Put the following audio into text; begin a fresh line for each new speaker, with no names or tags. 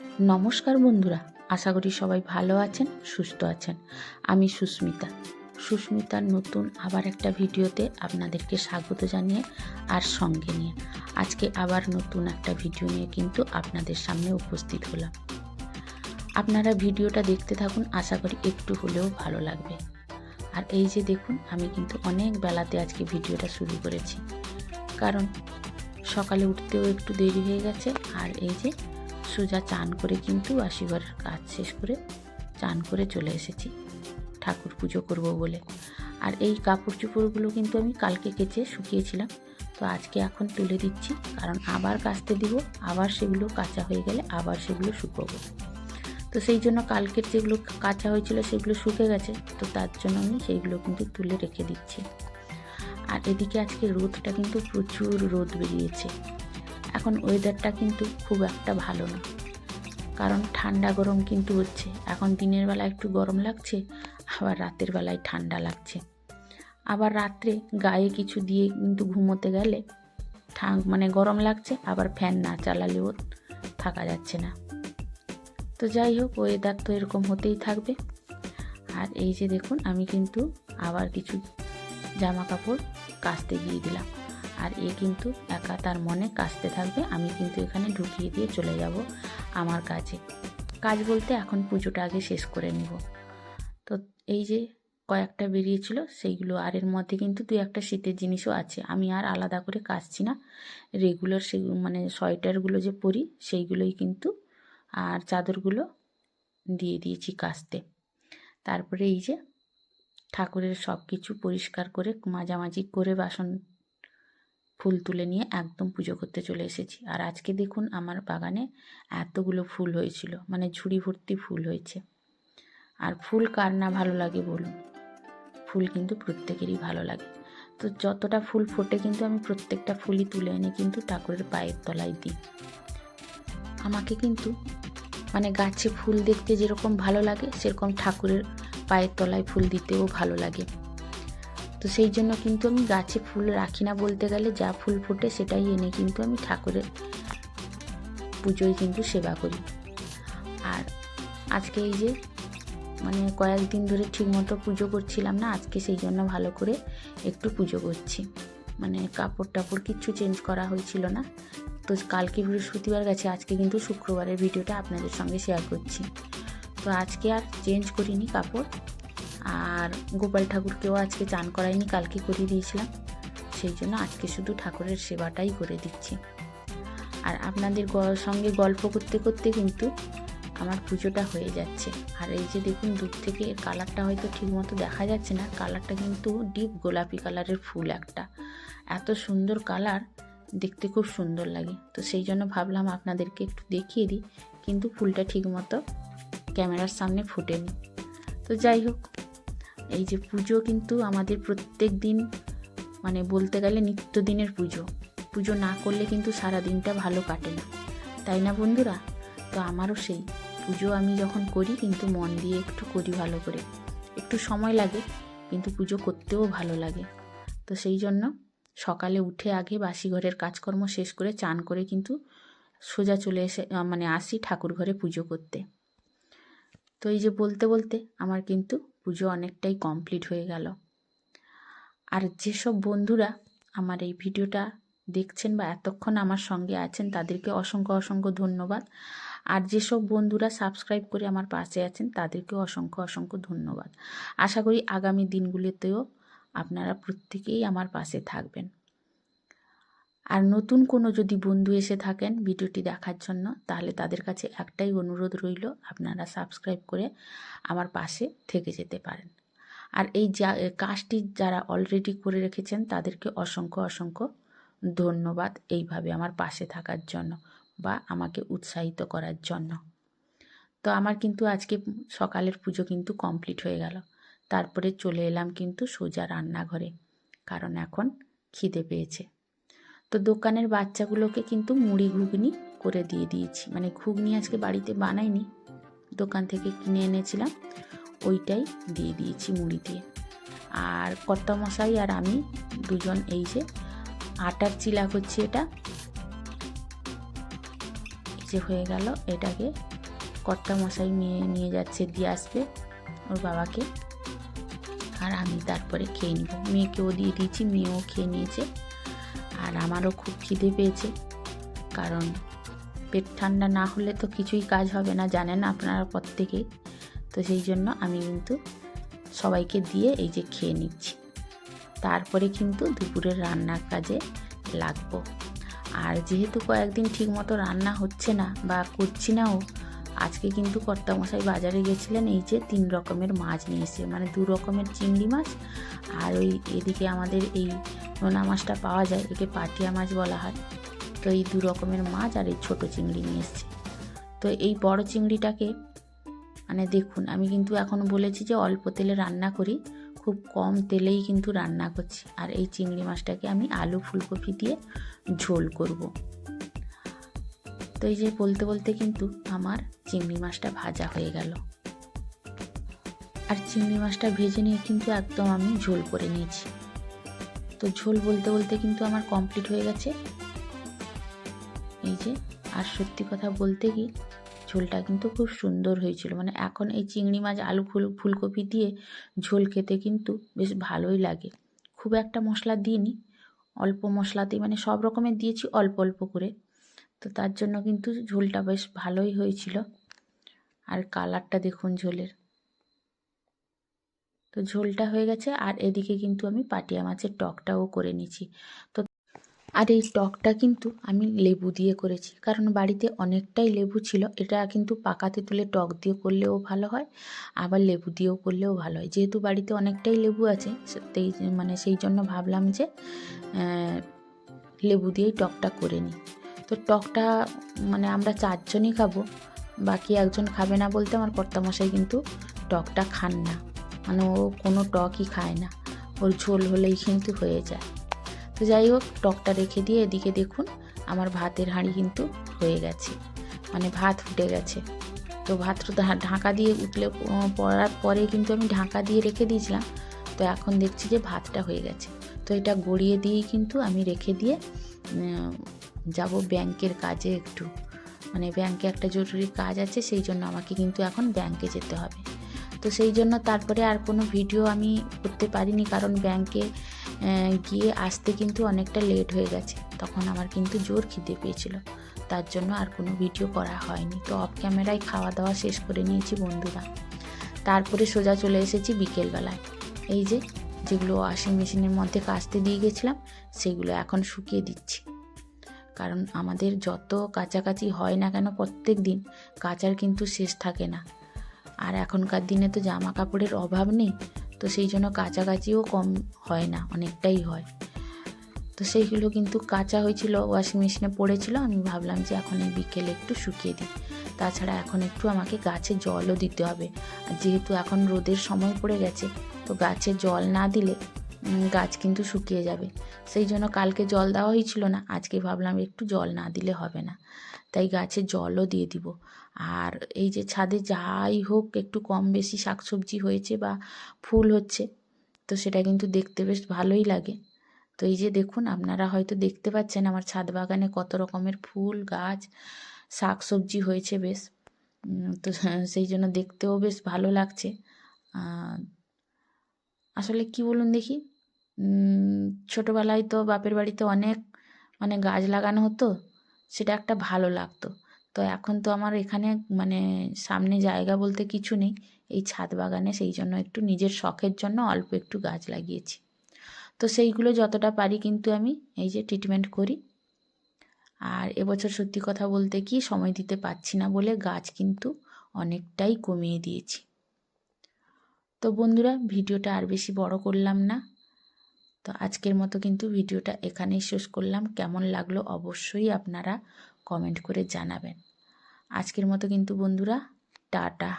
নমস্কার বন্ধুরা, আশা করি সবাই ভালো আছেন, সুস্থ আছেন। আমি সুস্মিতা। সুস্মিতার নতুন আবার একটা ভিডিওতে আপনাদেরকে স্বাগত জানিয়ে আর সঙ্গে নিয়ে আজকে আবার নতুন একটা ভিডিও নিয়ে কিন্তু আপনাদের সামনে উপস্থিত হলাম। আপনারা ভিডিওটা দেখতে থাকুন, আশা করি একটু হলেও ভালো লাগবে। আর এই যে দেখুন, আমি কিন্তু অনেক বেলাতে আজকে ভিডিওটা শুরু করেছি। কারণ সকালে উঠতেও একটু দেরি হয়ে গেছে, আর এই যে সোজা চান করে কিন্তু বাসিঘরের কাজ শেষ করে চান করে চলে এসেছি। ঠাকুর পুজো করব বলে। আর এই কাপড় চোপড়গুলো কিন্তু আমি কালকে কেচে শুকিয়েছিলাম। তো আজকে এখন তুলে দিচ্ছি, কারণ আবার কাচতে দিব, আবার সেগুলো কাঁচা হয়ে গেলে আবার সেগুলো শুকোবো। তো সেই জন্য কালকের যেগুলো কাঁচা হয়েছিল সেগুলো শুকে গেছে, তো তার জন্য আমি সেইগুলো কিন্তু তুলে রেখে দিচ্ছি। আর এদিকে আজকে রোদটা কিন্তু প্রচুর রোদ বেরিয়েছে। এখন ওয়েদারটা কিন্তু খুব একটা ভালো না। কারণ ঠান্ডা গরম কিন্তু হচ্ছে। এখন দিনের বেলা একটু গরম লাগছে, আবার রাতের বেলায় ঠান্ডা লাগছে। আবার রাত্রে গায়ে কিছু দিয়ে কিন্তু ঘুমোতে গেলে মানে গরম লাগছে, আবার ফ্যান না চালালেও থাকা যাচ্ছে না। তো যাই হোক ওয়েদার তো এরকম হতেই থাকবে। আর এই যে দেখুন, আমি কিন্তু আবার কিছু জামা কাপড় কাচতে গিয়ে দিলাম। আর এ কিন্তু একা তার মনে কাচতে থাকবে। আমি কিন্তু এখানে ঢুকিয়ে দিয়ে চলে যাব আমার কাজে। কাজ বলতে এখন পুজোটা আগে শেষ করে নিব। তো এই যে কয়েকটা বেরিয়েছিল, সেইগুলো আর এর মধ্যে কিন্তু দুই একটা শীতের জিনিসও আছে। আমি আর আলাদা করে কাচছি না। রেগুলার সে মানে সোয়েটারগুলো যে পরি, সেইগুলোই কিন্তু আর চাদরগুলো দিয়ে দিয়েছি কাচতে। তারপরে এই যে ঠাকুরের সব কিছু পরিষ্কার করে, মাঝামাঝি করে বাসন ফুল তুলে নিয়ে একদম পুজো করতে চলে এসেছি। আর আজকে দেখুন আমার বাগানে এতগুলো ফুল হয়েছিল মানে ঝুড়ি ভর্তি ফুল হয়েছে। আর ফুল কার না ভালো লাগে বলুন? ফুল কিন্তু প্রত্যেকেরই ভালো লাগে। তো যতটা ফুল ফোটে কিন্তু আমি প্রত্যেকটা ফুলই তুলে এনে কিন্তু ঠাকুরের পায়ের তলায় দিই। আমাকে কিন্তু মানে গাছে ফুল দেখতে যেরকম ভালো লাগে, সেরকম ঠাকুরের পায়ের তলায় ফুল দিতেও ভালো লাগে। তো সেই জন্য কিন্তু আমি গাছে ফুল রাখি না বলতে গেলে যা ফুল ফোটে সেটাই এনে কিন্তু আমি ঠাকুরের পুজোয় কিন্তু সেবা করি। আর আজকে এই যে মানে কয়েকদিন ধরে ঠিকমতো পুজো করছিলাম না, আজকে সেই জন্য ভালো করে একটু পুজো করছি। মানে কাপড় টাপড় কিচ্ছু চেঞ্জ করা হয়েছিল না। তো কালকে বৃহস্পতিবার গেছে, আজকে কিন্তু শুক্রবারের ভিডিওটা আপনাদের সঙ্গে শেয়ার করছি। তো আজকে আর চেঞ্জ করিনি কাপড়। আর গোপাল ঠাকুরকেও আজকে চান করাইনি, কালকে করিয়ে দিয়েছিলাম। সেই জন্য আজকে শুধু ঠাকুরের সেবাটাই করে দিচ্ছি। আর আপনাদের সঙ্গে গল্প করতে করতে কিন্তু আমার পুজোটা হয়ে যাচ্ছে। আর এই যে দেখুন, দূর থেকে কালারটা হয়তো ঠিকমতো দেখা যাচ্ছে না, কালারটা কিন্তু ডিপ গোলাপি কালারের ফুল একটা। এত সুন্দর কালার, দেখতে খুব সুন্দর লাগে। তো সেই জন্য ভাবলাম আপনাদেরকে একটু দেখিয়ে দিই, কিন্তু ফুলটা ঠিকমতো ক্যামেরার সামনে ফুটেনি। তো যাই হোক এই যে পুজো কিন্তু আমাদের প্রত্যেক দিন মানে বলতে গেলে নিত্যদিনের পুজো। পুজো না করলে কিন্তু সারা দিনটা ভালো কাটে না। তাই না বন্ধুরা? তো আমারও সেই। পুজো আমি যখন করি কিন্তু মন দিয়ে একটু করি ভালো করে। একটু সময় লাগে, কিন্তু পুজো করতেও ভালো লাগে। তো সেই জন্য সকালে উঠে আগে বাসি ঘরের কাজকর্ম শেষ করে চান করে কিন্তু সোজা চলে এসে মানে আসি ঠাকুর ঘরে পুজো করতে। তো এই যে বলতে বলতে আমার কিন্তু পুজো অনেকটাই কমপ্লিট হয়ে গেল। আর যেসব বন্ধুরা আমার এই ভিডিওটা দেখছেন বা এতক্ষণ আমার সঙ্গে আছেন, তাদেরকে অসংখ্য অসংখ্য ধন্যবাদ। আর যেসব বন্ধুরা সাবস্ক্রাইব করে আমার পাশে আছেন তাদেরকে অসংখ্য অসংখ্য ধন্যবাদ। আশা করি আগামী দিনগুলিতেও আপনারা প্রত্যেকেই আমার পাশে থাকবেন। আর নতুন কোনো যদি বন্ধু এসে থাকেন ভিডিওটি দেখার জন্য, তাহলে তাদের কাছে একটাই অনুরোধ রইল আপনারা সাবস্ক্রাইব করে আমার পাশে থেকে যেতে পারেন। আর এই যা কাজটি যারা অলরেডি করে রেখেছেন, তাদেরকে অসংখ্য অসংখ্য ধন্যবাদ এইভাবে আমার পাশে থাকার জন্য বা আমাকে উৎসাহিত করার জন্য। তো আমার কিন্তু আজকে সকালের পুজো কিন্তু কমপ্লিট হয়ে গেল। তারপরে চলে এলাম কিন্তু সোজা রান্নাঘরে, কারণ এখন খিদে পেয়েছে। তো দোকানের বাচ্চাগুলোকে কিন্তু মুড়ি ঘুগনি করে দিয়ে দিয়েছি। মানে ঘুগনি আজকে বাড়িতে বানাইনি, দোকান থেকে কিনে এনেছিলাম, ওইটাই দিয়ে দিয়েছি মুড়ি দিয়ে। আর কর্তামশাই আর আমি দুজন, এই যে আটার চিলা করছি এটা যে হয়ে গেল, এটাকে কর্তা মশাই মেয়ে নিয়ে যাচ্ছে দিয়ে আসবে ওর বাবাকে। আর আমি তারপরে খেয়ে নিব। মেয়েকেও দিয়ে দিয়েছি, মেয়েও খেয়ে নিয়েছে। আর আমারও খুব খিদে পেয়েছে। কারণ পেট ঠান্ডা না হলে তো কিছুই কাজ হবে না, জানেন আপনারা প্রত্যেকেই তো সেই জন্য আমি কিন্তু সবাইকে দিয়ে এই যে খেয়ে নিচ্ছি। তারপরে কিন্তু দুপুরের রান্নার কাজে লাগবো। আর যেহেতু কয়েকদিন ঠিক মতো রান্না হচ্ছে না বা করছি নাও আজকে কিন্তু কর্তামশাই বাজারে গেছিলেন, এই যে তিন রকমের মাছ নিয়ে এসে মানে দু রকমের চিংড়ি মাছ আর ওই এদিকে আমাদের এই নোনা মাছটা পাওয়া যায়, একে পাটিয়া মাছ বলা হয়। তো এই দু রকমের মাছ আর এই ছোটো চিংড়ি নিয়ে এসছে। তো এই বড় চিংড়িটাকে মানে দেখুন, আমি কিন্তু এখন বলেছি যে অল্প তেলে রান্না করি, খুব কম তেলেই কিন্তু রান্না করছি। আর এই চিংড়ি মাছটাকে আমি আলু ফুলকপি দিয়ে ঝোল করব। তো এই যে বলতে বলতে কিন্তু আমার চিংড়ি মাছটা ভাজা হয়ে গেল। আর চিংড়ি মাছটা ভেজে নিয়ে কিন্তু একদম আমি ঝোল করে নিয়েছি। তো ঝোল বলতে বলতে কিন্তু আমার কমপ্লিট হয়ে গেছে। এই যে, আর সত্যি কথা বলতে কি, ঝোলটা কিন্তু খুব সুন্দর হয়েছিল। মানে এখন এই চিংড়ি মাছ, আলু ফুল, ফুলকপি দিয়ে ঝোল খেতে কিন্তু বেশ ভালোই লাগে। খুব একটা মশলা দিইনি, অল্প মশলাতেই মানে সব রকমের দিয়েছি, অল্প অল্প করে। তো তার জন্য কিন্তু ঝোলটা বেশ ভালোই হয়েছিল। আর কালারটা দেখুন ঝোলের। তো ঝোলটা হয়ে গেছে, আর এদিকে কিন্তু আমি পাটিয়া মাছের টকটাও করে নিয়েছি। তো আর এই টকটা কিন্তু আমি লেবু দিয়ে করেছি, কারণ বাড়িতে অনেকটাই লেবু ছিল, এটা কিন্তু পাকাতে তুলে টক দিয়ে করলেও ভালো হয়, আবার লেবু দিয়েও করলেও ভালো হয়। যেহেতু বাড়িতে অনেকটাই লেবু আছে মানে সেই জন্য ভাবলাম যে লেবু দিয়েই টকটা করে নিই। তো টকটা মানে আমরা চারজনই খাব, বাকি একজন খাবে না বলতে আমার কর্তামশাই কিন্তু টকটা খান না। মানে ও কোনো টকই খায় না, ওর ঝোল হলেই কিন্তু হয়ে যায়। তো যাই হোক, টকটা রেখে দিয়ে এদিকে দেখুন, আমার ভাতের হাঁড়ি কিন্তু হয়ে গেছে। মানে ভাত ফুটে গেছে। তো ভাতটা ঢাকা দিয়ে উঠলে পড়ার পরে কিন্তু আমি ঢাকা দিয়ে রেখে দিয়েছিলাম, তো এখন দেখছি যে ভাতটা হয়ে গেছে। তো এটা গড়িয়ে দিয়েই কিন্তু আমি রেখে দিয়ে যাব ব্যাংকের কাজে একটু। মানে ব্যাংকে একটা জরুরি কাজ আছে, সেই জন্য আমাকে কিন্তু এখন ব্যাংকে যেতে হবে। তো সেই জন্য তারপরে আর কোনো ভিডিও আমি করতে পারিনি, কারণ ব্যাংকে গিয়ে আসতে কিন্তু অনেকটা লেট হয়ে গেছে। তখন আমার কিন্তু জোর খিদে পেয়েছিল। তার জন্য আর কোনো ভিডিও করা হয়নি। তো অফ ক্যামেরায় খাওয়া দাওয়া শেষ করে নিয়েছি বন্ধুরা। তারপরে সোজা চলে এসেছি বিকেলবেলায়। এই যে, যেগুলো ওয়াশিং মেশিনের মধ্যে কাচতে দিয়ে গেছিলাম, সেগুলো এখন শুকিয়ে দিচ্ছি। কারণ আমাদের যত কাছাকাছি হয় না কেন প্রত্যেক দিন কাচার কিন্তু শেষ থাকে না। আর এখনকার দিনে তো জামা কাপড়ের অভাব নেই, তো সেই জন্য কাছাকাছিও কম হয় না, অনেকটাই হয়। তো সেইগুলো কিন্তু কাঁচা হয়েছিল ওয়াশিং মেশিনে পড়েছিল, আমি ভাবলাম যে এখন এই বিকেলে একটু শুকিয়ে দিই। তাছাড়া এখন একটু আমাকে গাছে জলও দিতে হবে। আর যেহেতু এখন রোদের সময় পড়ে গেছে, তো গাছে জল না দিলে গাছ কিন্তু শুকিয়ে যাবে। সেই জন্য কালকে জল দেওয়া হয়েছিল না, আজকে ভাবলাম একটু জল না দিলে হবে না। তাই গাছে জলও দিয়ে দিব। আর এই যে ছাদে যাই হোক, একটু কম বেশি শাকসবজি হয়েছে বা ফুল হচ্ছে, তো সেটা কিন্তু দেখতে বেশ ভালোই লাগে। তো এই যে দেখুন, আপনারা হয়তো দেখতে পাচ্ছেন আমার ছাদ বাগানে কত রকমের ফুল, গাছ শাক সবজি হয়েছে বেশ। তো সেই জন্য দেখতেও বেশ ভালো লাগছে। আসলে কি বলুন দেখি? ছোটোবেলায় তো বাপের বাড়িতে অনেক মানে গাছ লাগানো হতো, সেটা একটা ভালো লাগতো। তো এখন তো আমার এখানে মানে সামনে জায়গা বলতে কিছু নেই, এই ছাদ বাগানে সেই জন্য একটু নিজের শখের জন্য অল্প একটু গাছ লাগিয়েছি। তো সেইগুলো যতটা পারি কিন্তু আমি এই যে ট্রিটমেন্ট করি। আর এবছর সত্যি কথা বলতে কি সময় দিতে পারছি না বলে গাছ কিন্তু অনেকটাই কমিয়ে দিয়েছি। তো বন্ধুরা, ভিডিওটা আর বেশি বড় করলাম না। তো আজকের মতো কিন্তু ভিডিওটা এখানেই শেষ করলাম। কেমন লাগল অবশ্যই আপনারা কমেন্ট করে জানাবেন। আজকের মতো কিন্তু বন্ধুরা, টাটা।